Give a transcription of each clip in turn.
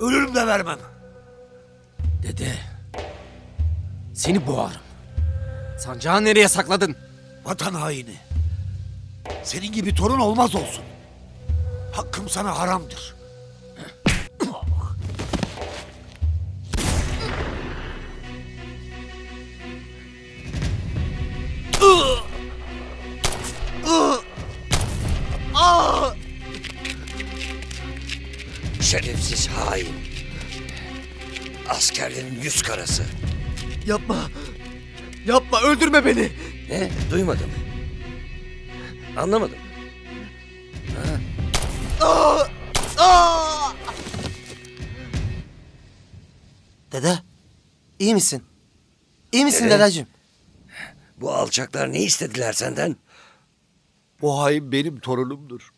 Ölürüm de vermem. Dede. Seni boğarım. Sancağı nereye sakladın? Vatan haini. Senin gibi torun olmaz olsun. Hakkım sana haramdır. Şerefsiz hain. Askerlerin yüz karası. Yapma. Yapma öldürme beni. Ne? Duymadım. Anlamadım. Dede, iyi misin? İyi misin Dede. dedeciğim? Bu alçaklar ne istediler senden? Bu hain benim torunumdur.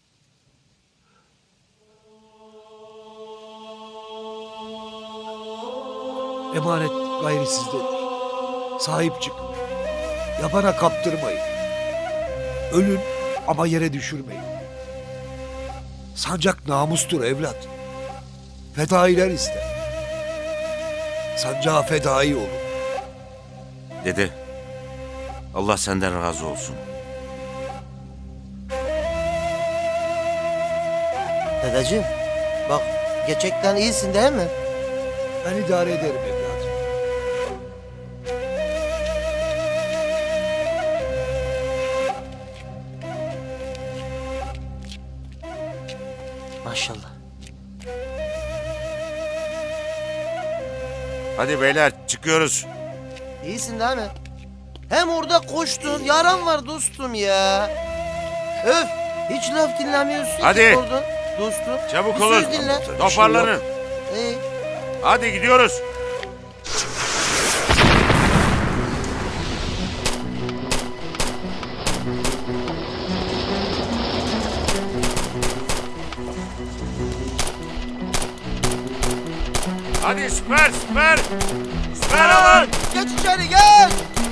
Emanet gayri sizdedir. Sahip çıkın. Yabana kaptırmayın. Ölün ama yere düşürmeyin. Sancak namustur evlat. Fedailer ister. Sancağa fedai olun. Dede, Allah senden razı olsun. Dedeciğim, bak gerçekten iyisin değil mi? Ben idare ederim Maşallah. Hadi beyler çıkıyoruz. İyisin değil mi? Hem orada koştun, yaran var dostum ya. Öf, hiç laf dinlemiyorsun Hadi. ki oradan dostum. Çabuk Bir olun. söz dinle. Toparlanın. İyi. Hadi gidiyoruz. Hadi süper süper. Süper alın. Geç içeri gel.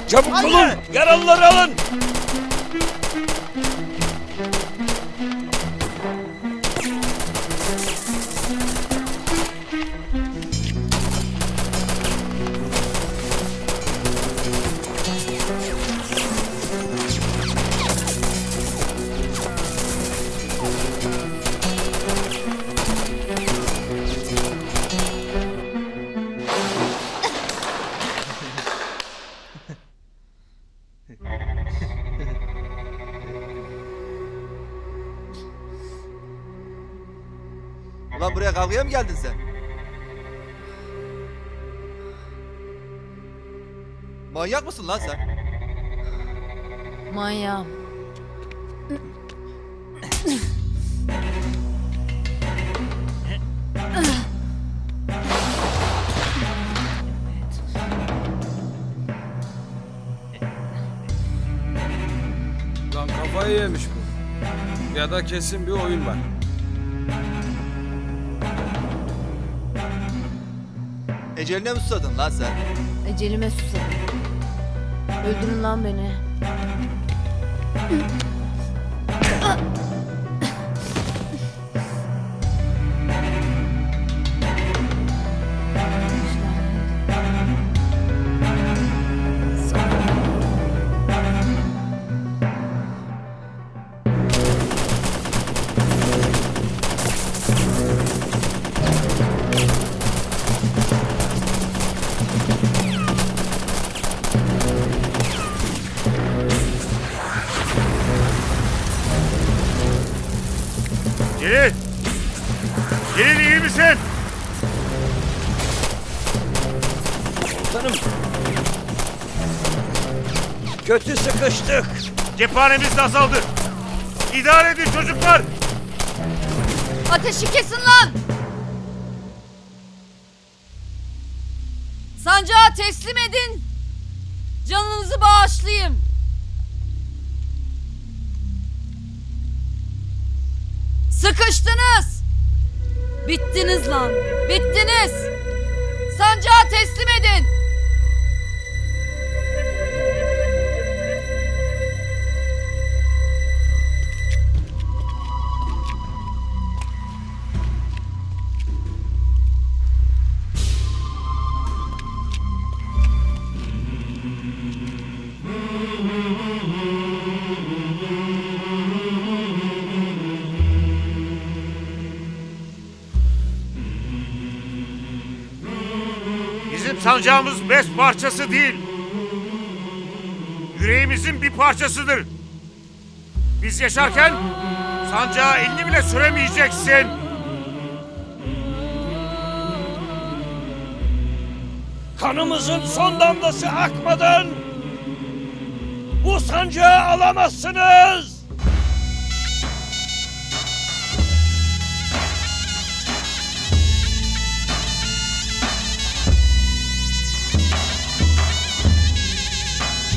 Çabuk Hadi. olun! Yaralıları alın! Ulan buraya kavgaya mı geldin sen? Manyak mısın lan sen? Manyağım. Lan kafayı yemiş bu. Ya da kesin bir oyun var. Eceline mi susadın lan sen? Ecelime susadım. Öldürün lan beni. Celil. Celil iyi misin? Kötü sıkıştık! Cephanemiz de azaldı. İdare edin çocuklar. Ateşi kesin lan! Sancağı teslim edin. Canınızı bağışlayayım. Sıkıştınız. Bittiniz lan. Bittiniz. Sancağı teslim edin. Sancağımız beş parçası değil. Yüreğimizin bir parçasıdır. Biz yaşarken sancağı elini bile süremeyeceksin. Kanımızın son damlası akmadan bu sancağı alamazsınız.